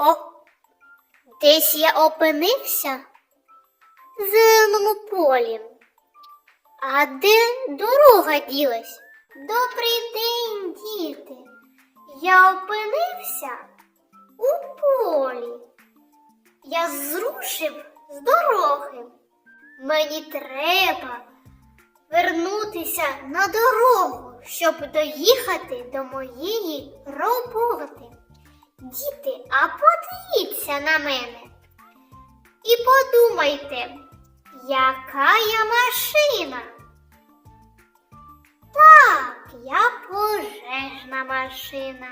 О, десь я опинився в зеленому полі. А де дорога ділась? Добрий день, діти. Я опинився у полі. Я зрушив з дороги. Мені треба вернутися на дорогу, щоб доїхати до моєї роботи. Діти, а подивіться на мене і подумайте, яка я машина? Так, я пожежна машина.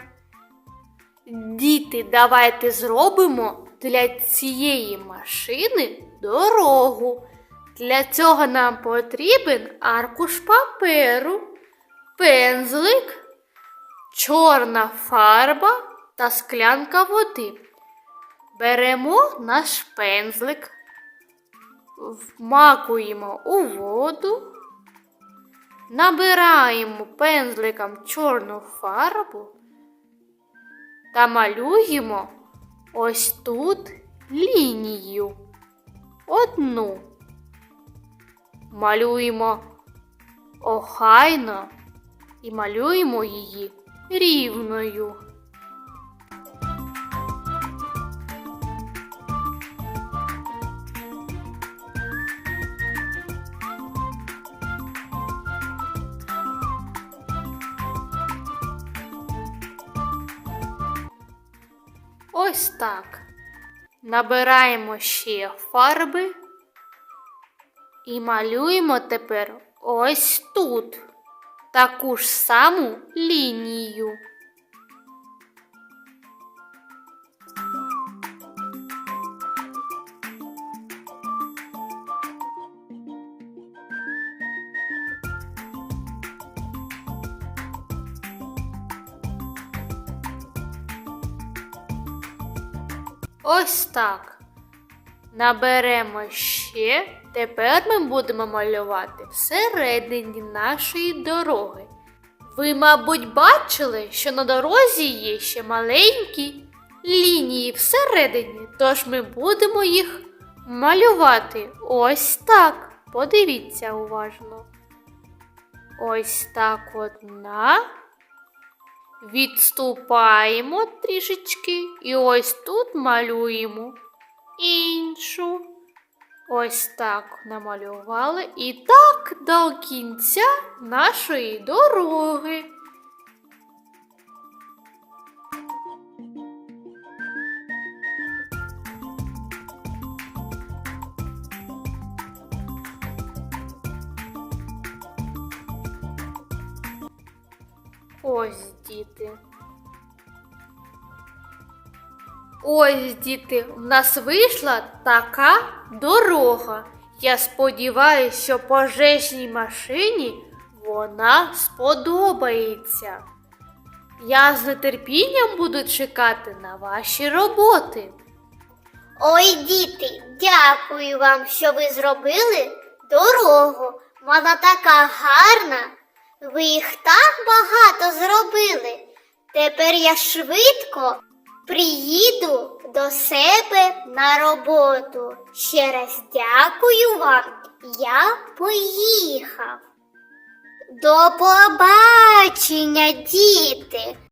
Діти, давайте зробимо для цієї машини дорогу. Для цього нам потрібен аркуш паперу, пензлик, чорна фарба та склянка води. Беремо наш пензлик, вмакуємо у воду, набираємо пензликом чорну фарбу та малюємо ось тут лінію. Одну. Малюємо охайно і малюємо її рівною. Ось так. Набираємо ще фарби і малюємо тепер ось тут таку ж саму лінію. Ось так. Наберемо ще. Тепер ми будемо малювати всередині нашої дороги. Ви, мабуть, бачили, що на дорозі є ще маленькі лінії всередині, тож ми будемо їх малювати ось так. Подивіться уважно. Ось так одна. Відступаємо трішечки і ось тут малюємо іншу. Ось так намалювали і так до кінця нашої дороги. Ось діти. Ось, діти, в нас вийшла така дорога. Я сподіваюся, що пожежній машині вона сподобається. Я з нетерпінням буду чекати на ваші роботи. Ой, діти, дякую вам, що ви зробили дорогу. Вона така гарна. Ви їх так багато зробили. Тепер я швидко приїду до себе на роботу. Ще раз дякую вам. Я поїхав. До побачення, діти.